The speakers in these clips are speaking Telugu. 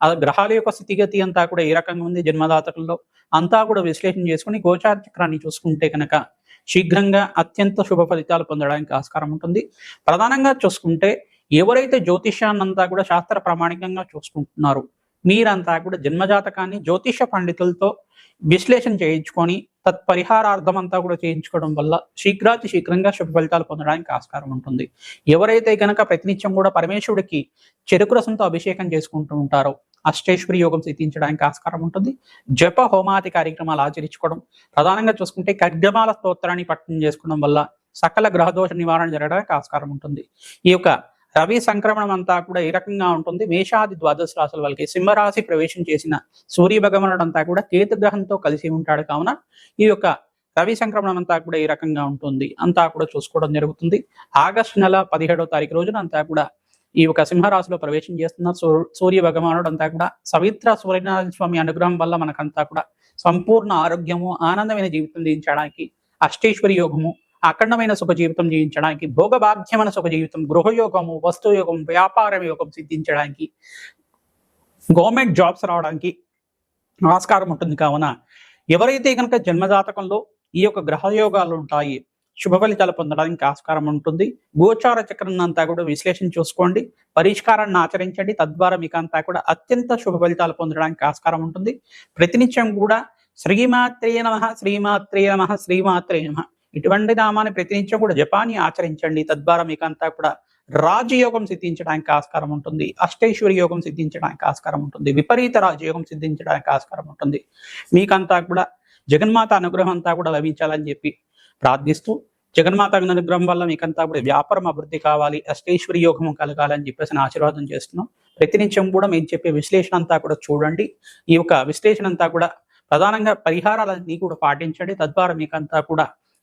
ఆ గ్రహాల యొక్క స్థితిగతి అంతా కూడా ఏ రకంగా ఉంది? జన్మదాతలలో అంతా కూడా విశ్లేషణ చేసుకుని గోచార చక్రాన్ని చూసుకుంటే కనుక శీఘ్రంగా అత్యంత శుభ ఫలితాలు పొందడానికి ఆస్కారం ఉంటుంది. ప్రధానంగా చూసుకుంటే ఎవరైతే జ్యోతిష్యాన్నంతా కూడా శాస్త్ర ప్రామాణికంగా చూసుకుంటున్నారు మీరంతా కూడా జన్మజాతకాన్ని జ్యోతిష పండితులతో విశ్లేషణ చేయించుకొని తత్పరిహారార్థం అంతా కూడా చేయించుకోవడం వల్ల శీఘ్రాతి శీఘ్రంగా శుభ ఫలితాలు పొందడానికి ఆస్కారం ఉంటుంది. ఎవరైతే గనక ప్రతినిత్యం కూడా పరమేశ్వరుడికి చెరుకు రసంతో అభిషేకం చేసుకుంటూ ఉంటారో అష్టేశ్వరి యోగం సిద్ధించడానికి ఆస్కారం ఉంటుంది. జప హోమాది కార్యక్రమాలు ఆచరించుకోవడం ప్రధానంగా చూసుకుంటే ఖడ్గమాల స్తోత్రాన్ని పట్టణం చేసుకోవడం వల్ల సకల గ్రహదోష నివారణ జరగడానికి ఆస్కారం ఉంటుంది. ఈ యొక్క రవి సంక్రమణం అంతా కూడా ఏ రకంగా ఉంటుంది? మేషాది ద్వాదశ రాశుల వాళ్ళకి సింహరాశి ప్రవేశం చేసిన సూర్య భగవానుడు అంతా కూడా కేతు గ్రహంతో కలిసి ఉంటాడు కావున ఈ యొక్క రవి సంక్రమణం అంతా కూడా ఈ రకంగా ఉంటుంది? అంతా కూడా చూసుకోవడం జరుగుతుంది. ఆగస్టు నెల పదిహేడవ తారీఖు రోజున అంతా కూడా ఈ యొక్క సింహరాశిలో ప్రవేశం చేస్తున్న సూ- సూర్య భగవానుడు అంతా కూడా సవిత్ర సూర్యనారాయణ స్వామి అనుగ్రహం వల్ల మనకంతా కూడా సంపూర్ణ ఆరోగ్యము ఆనందమైన జీవితం జీవించడానికి అష్టేశ్వరి యోగము అఖండమైన సుఖ జీవితం జీవించడానికి భోగభాగ్యమైన సుఖ జీవితం గృహయోగము వస్తుయోగం వ్యాపారం వ్యాపార యోగం సిద్ధించడానికి గవర్నమెంట్ జాబ్స్ రావడానికి ఆస్కారం ఉంటుంది. కావున ఎవరైతే కనుక జన్మజాతకంలో ఈ యొక్క గ్రహయోగాలు ఉంటాయి శుభ ఫలితాలు పొందడానికి ఆస్కారం ఉంటుంది. గోచార చక్రం అంతా కూడా విశ్లేషణ చూసుకోండి. పరిష్కారాన్ని ఆచరించండి. తద్వారా మీకు అంతా కూడా అత్యంత శుభ ఫలితాలు పొందడానికి ఆస్కారం ఉంటుంది. ప్రతినిత్యం కూడా శ్రీమాత్రే నమ శ్రీమాత్రే నమ శ్రీమాత్రే నమ. ఇటువంటి నామాన్ని ప్రతినిత్యం కూడా జపాన్ని ఆచరించండి. తద్వారా మీకు అంతా కూడా రాజయోగం సిద్ధించడానికి ఆస్కారం ఉంటుంది. అష్టైశ్వరి యోగం సిద్ధించడానికి ఆస్కారం ఉంటుంది. విపరీత రాజయోగం సిద్ధించడానికి ఆస్కారం ఉంటుంది. మీకంతా కూడా జగన్మాత అనుగ్రహం అంతా కూడా లభించాలని చెప్పి ప్రార్థిస్తూ జగన్మాత అనుగ్రహం వల్ల మీకంతా కూడా వ్యాపారం అభివృద్ధి కావాలి అష్టైశ్వరి యోగం కలగాలని చెప్పేసి నేను ఆశీర్వాదం చేస్తున్నాం. ప్రతినిత్యం కూడా మేము చెప్పే విశ్లేషణ అంతా కూడా చూడండి. ఈ యొక్క విశ్లేషణ అంతా కూడా ప్రధానంగా పరిహారాలన్నీ కూడా పాటించండి. తద్వారా మీకంతా కూడా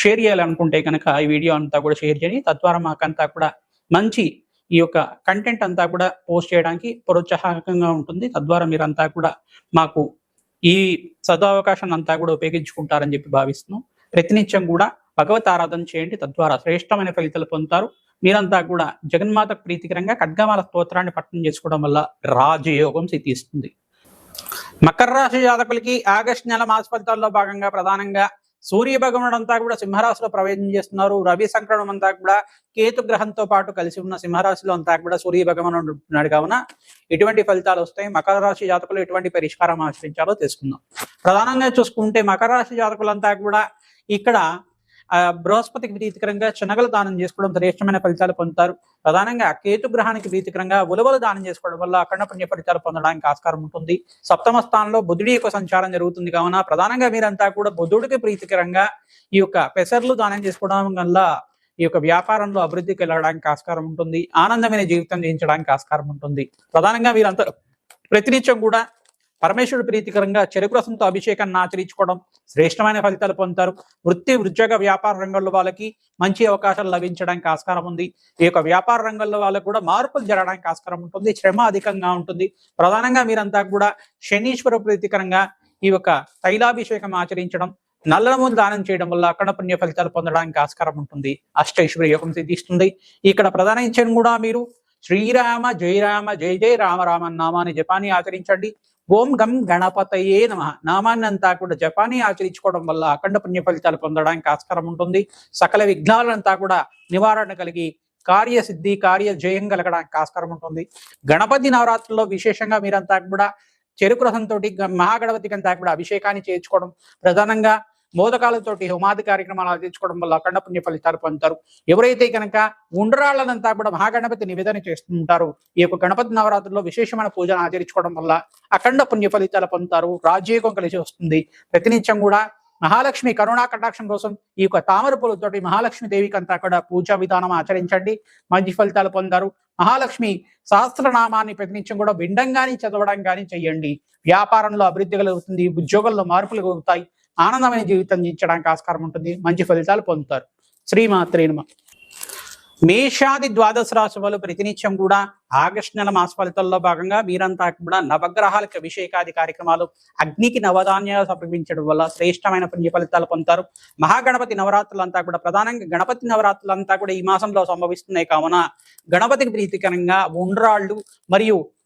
షేర్ చేయాలనుకుంటే కనుక ఈ వీడియో అంతా కూడా షేర్ చేయండి. తద్వారా మాకంతా కూడా మంచి ఈ యొక్క కంటెంట్ అంతా కూడా పోస్ట్ చేయడానికి ప్రోత్సాహకంగా ఉంటుంది. తద్వారా మీరంతా కూడా మాకు ఈ సదావకాశాన్ని అంతా కూడా ఉపయోగించుకుంటారని చెప్పి భావిస్తున్నాం. ప్రతినిత్యం కూడా భగవత్ ఆరాధన చేయండి. తద్వారా శ్రేష్టమైన ఫలితాలు పొందుతారు. మీరంతా కూడా జగన్మాత ప్రీతికరంగా ఖడ్గమాల స్తోత్రాన్ని పట్టణం చేసుకోవడం వల్ల రాజయోగం సిద్ధిస్తుంది. మకర రాశి జాతకులకి ఆగస్టు నెల మాస ఫలితాల్లో భాగంగా ప్రధానంగా సూర్య భగవానుడు అంతా కూడా సింహరాశిలో ప్రవేశం చేస్తున్నారు. రవి సంక్రమణం అంతా కూడా కేతు గ్రహంతో పాటు కలిసి ఉన్న సింహరాశిలో అంతా కూడా సూర్య భగవానుడు ఉంటున్నాడు కావున ఎటువంటి ఫలితాలు వస్తాయి? మకర రాశి జాతకులు ఎటువంటి పరిష్కారం ఆచరించాలో తెలుసుకుందాం. ప్రధానంగా చూసుకుంటే మకర రాశి జాతకులంతా కూడా ఇక్కడ బృహస్పతికి ప్రీతికరంగా శనగలు దానం చేసుకోవడం శ్రేష్టమైన ఫలితాలు పొందుతారు. ప్రధానంగా కేతు గ్రహానికి ప్రీతికరంగా ఉలవలు దానం చేసుకోవడం వల్ల అఖండ పుణ్య ఫలితాలు పొందడానికి ఆస్కారం ఉంటుంది. సప్తమ స్థానంలో బుధుడి యొక్క సంచారం జరుగుతుంది కావున ప్రధానంగా మీరంతా కూడా బుధుడికి ప్రీతికరంగా ఈ యొక్క పెసర్లు దానం చేసుకోవడం వల్ల ఈ యొక్క వ్యాపారంలో అభివృద్ధికి వెళ్ళడానికి ఆస్కారం ఉంటుంది. ఆనందమైన జీవితం జీవించడానికి ఆస్కారం ఉంటుంది. ప్రధానంగా మీరంతా ప్రతినిత్యం కూడా పరమేశ్వరుడు ప్రీతికరంగా చెరుకు రసంతో అభిషేకాన్ని ఆచరించుకోవడం శ్రేష్టమైన ఫలితాలు పొందుతారు. వృత్తి ఉద్యోగ వ్యాపార రంగంలో వాళ్ళకి మంచి అవకాశాలు లభించడానికి ఆస్కారం ఉంది. ఈ యొక్క వ్యాపార రంగంలో వాళ్ళకు కూడా మార్పులు జరగడానికి ఆస్కారం ఉంటుంది. శ్రమ అధికంగా ఉంటుంది. ప్రధానంగా మీరంతా కూడా శనీశ్వర ప్రీతికరంగా ఈ యొక్క తైలాభిషేకం ఆచరించడం నల్లనమూలు దానం చేయడం వల్ల అక్కడ పుణ్య ఫలితాలు పొందడానికి ఆస్కారం ఉంటుంది. అష్టైశ్వర్య యోగం సిద్ధిస్తుంది. ఇక్కడ ప్రధానించడం కూడా మీరు శ్రీరామ జయరామ జయ జయ రామ రామ నామాన్ని జపాన్ని ఆచరించండి. ఓం గం గణపతయే నమ. నామాన్ని అంతా కూడా జపాన్ని ఆచరించుకోవడం వల్ల అఖండ పుణ్య ఫలితాలు పొందడానికి ఆస్కారం ఉంటుంది. సకల విఘ్నాలంతా కూడా నివారణ కలిగి కార్యసిద్ధి కార్య జయం కలగడానికి ఆస్కారం ఉంటుంది. గణపతి నవరాత్రుల్లో విశేషంగా మీరంతా కూడా చెరుకు రసంతో మహాగణపతికి అంతా కూడా అభిషేకాన్ని చేయించుకోవడం ప్రధానంగా మోదకాలతోటి హోమాది కార్యక్రమాలు ఆచరించుకోవడం వల్ల అఖండ పుణ్య ఫలితాలు పొందుతారు. ఎవరైతే కనుక ఉండ్రాళ్ళనంతా కూడా మహాగణపతి నివేదన చేస్తుంటారు ఈ యొక్క గణపతి నవరాత్రుల్లో విశేషమైన పూజను ఆచరించుకోవడం వల్ల అఖండ పుణ్య ఫలితాలు పొందుతారు. రాజ్యోగం కలిసి వస్తుంది. ప్రతినిత్యం కూడా మహాలక్ష్మి కరుణా కటాక్షం కోసం ఈ యొక్క తామర పూలతోటి మహాలక్ష్మి దేవికి అంతా కూడా పూజా విధానం ఆచరించండి. మంచి ఫలితాలు పొందారు మహాలక్ష్మి సహస్రనామాన్ని ప్రతినిత్యం కూడా విండంగాని చదవడం కానీ చెయ్యండి. వ్యాపారంలో అభివృద్ధి కలుగుతుంది. ఉద్యోగంలో మార్పులు కలుగుతాయి. ఆనందమైన జీవితం జీవించడానికి ఆస్కారం ఉంటుంది. మంచి ఫలితాలు పొందుతారు. శ్రీమాత్రేనుమ మేషాది ద్వాదశ రాశి వాళ్ళు ప్రతినిత్యం కూడా ఆగస్టు నెల మాస ఫలితాల్లో భాగంగా మీరంతా కూడా నవగ్రహాలకు అభిషేకాది కార్యక్రమాలు అగ్నికి నవధాన్యాలు సమర్పించడం వల్ల శ్రేష్టమైన పుణ్య ఫలితాలు పొందుతారు. మహాగణపతి నవరాత్రులు అంతా కూడా ప్రధానంగా గణపతి నవరాత్రులు అంతా కూడా ఈ మాసంలో సంభవిస్తున్నాయి కావున గణపతికి ప్రీతికరంగా ఉండ్రాళ్ళు మరియు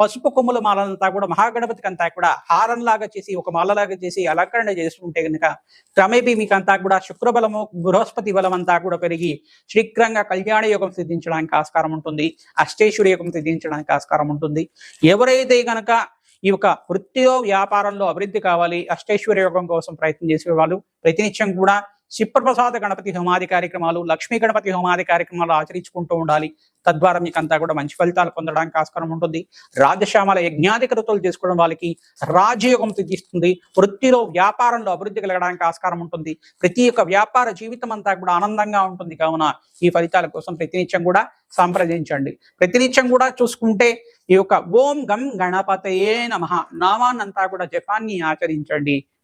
పసుపు కొమ్ముల మాలంతా కూడా మహాగణపతికి అంతా కూడా హారంలాగా చేసి ఒక మాలలాగా చేసి అలంకరణ చేసుకుంటే కనుక క్రమేపీ మీకు అంతా కూడా శుక్రబలము బృహస్పతి బలం అంతా కూడా పెరిగి శీఘ్రంగా కళ్యాణ యోగం సిద్ధించడానికి ఆస్కారం ఉంటుంది. అష్టేశ్వరి యోగం సిద్ధించడానికి ఆస్కారం ఉంటుంది. ఎవరైతే గనక ఈ యొక్క వృత్తిలో వ్యాపారంలో అభివృద్ధి కావాలి అష్టేశ్వర యోగం కోసం ప్రయత్నం చేసే వాళ్ళు ప్రతినిత్యం కూడా శివప్రసాద గణపతి హోమాది కార్యక్రమాలు లక్ష్మీ గణపతి హోమాది కార్యక్రమాలు ఆచరించుకుంటూ ఉండాలి. తద్వారా మీకు అంతా కూడా మంచి ఫలితాలు పొందడానికి ఆస్కారం ఉంటుంది. రాజశ్యామల యజ్ఞాది కృతులు చేసుకోవడం వాళ్ళకి రాజయోగం తీస్తుంది వృత్తిలో వ్యాపారంలో అభివృద్ధి కలగడానికి ఆస్కారం ఉంటుంది. ప్రతి ఒక్క వ్యాపార జీవితం అంతా కూడా ఆనందంగా ఉంటుంది. కావున ఈ ఫలితాల కోసం ప్రతినిత్యం కూడా సంప్రదించండి. ప్రతినిత్యం కూడా చూసుకుంటే ఈ యొక్క ఓం గం గణపతయే నమ. నామాన్నంతా కూడా జపాన్ని ఆచరించండి.